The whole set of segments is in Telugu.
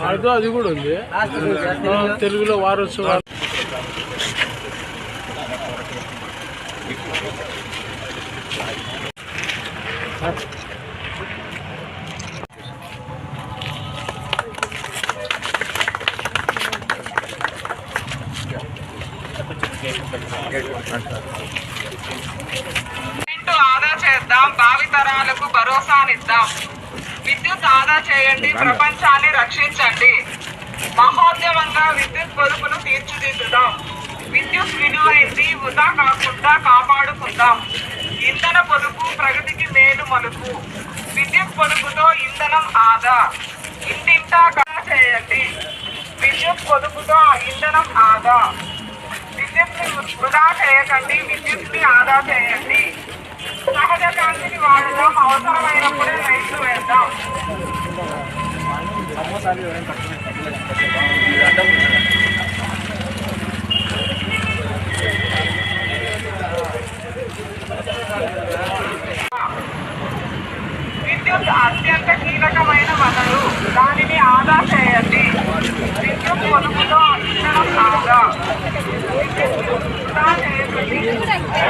అది అది కూడా ఉంది. తెలుగులో వారోత్సవాలు. కరెంటు ఆదా చేద్దాం భావితరాలకు భరోసానిద్దాం విద్యుత్ ఆదా చేయండి ప్రపంచాన్ని రక్షించండి. మహోద్యమంగా విద్యుత్ పొదుపును తీర్చిదిద్దుదాం. విద్యుత్ విలువైంది వృధా కాకుండా కాపాడుకుందాం. ఇంధన పొదుపు ప్రగతికి మేలు మలుపు. విద్యుత్ పొదుపుతో ఇంధనం ఆదా. ఇంటింటా ఆదా చేయండి. విద్యుత్ పొదుపుతో ఇంధనం ఆదా. వృధా చేయకండి విద్యుత్ని ఆదా చేయండి సహజ కాంతిని వాడదాం అవసరమైనప్పుడే లైట్లు వేద్దాం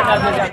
감사합니다.